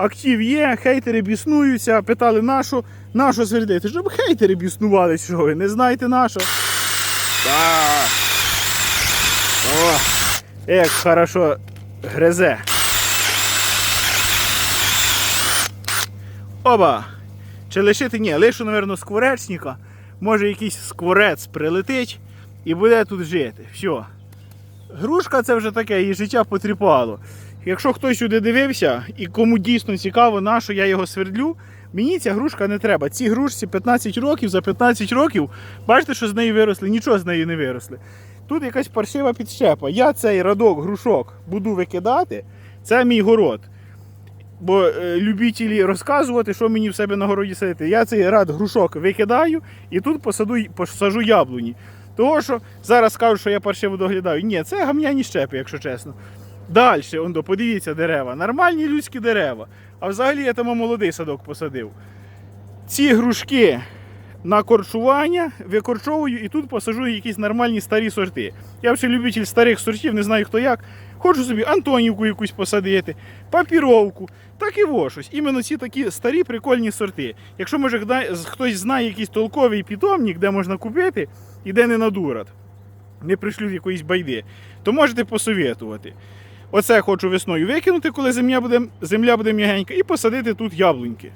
Актив є, хейтери біснуються, питали нашу, нашу свердити. Щоб хейтери біснували, що ви не знаєте нашу. Так. О, як хорошо гризе. Оба! Чи лишити? Ні, лишу, мабуть, скворечника. Може якийсь скворець прилетить і буде тут жити. Все. Грушка це вже таке, її життя потріпало. Якщо хтось сюди дивився і кому дійсно цікаво, на що я його свердлю, мені ця грушка не треба. Ці грушці 15 років, за 15 років, бачите, що з неї виросли, нічого з неї не виросли. Тут якась паршива підщепа. Я цей радок, грушок буду викидати. Це мій город. Бо е, любителі розказувати, що мені в себе на городі садити. Я цей рад грушок викидаю і тут посаду, посажу яблуні. Того, що зараз кажуть, що я паршиво доглядаю. Ні, це гамняні щепи, якщо чесно. Далі, ондо, подивіться дерева. Нормальні людські дерева. А взагалі я там молодий садок посадив. Ці грушки на корчування викорчовую і тут посажу якісь нормальні старі сорти. Я вже любитель старих сортів, не знаю хто як. Хочу собі Антонівку якусь посадити, папіровку, так і во щось. Іменно ці такі старі прикольні сорти. Якщо може хтось знає якийсь толковий питомник, де можна купити і де не надурат, не пришлють якоїсь байди, то можете посовітувати. Оце я хочу весною викинути, коли земля буде, земля буде м'ягенька, і посадити тут яблуньки.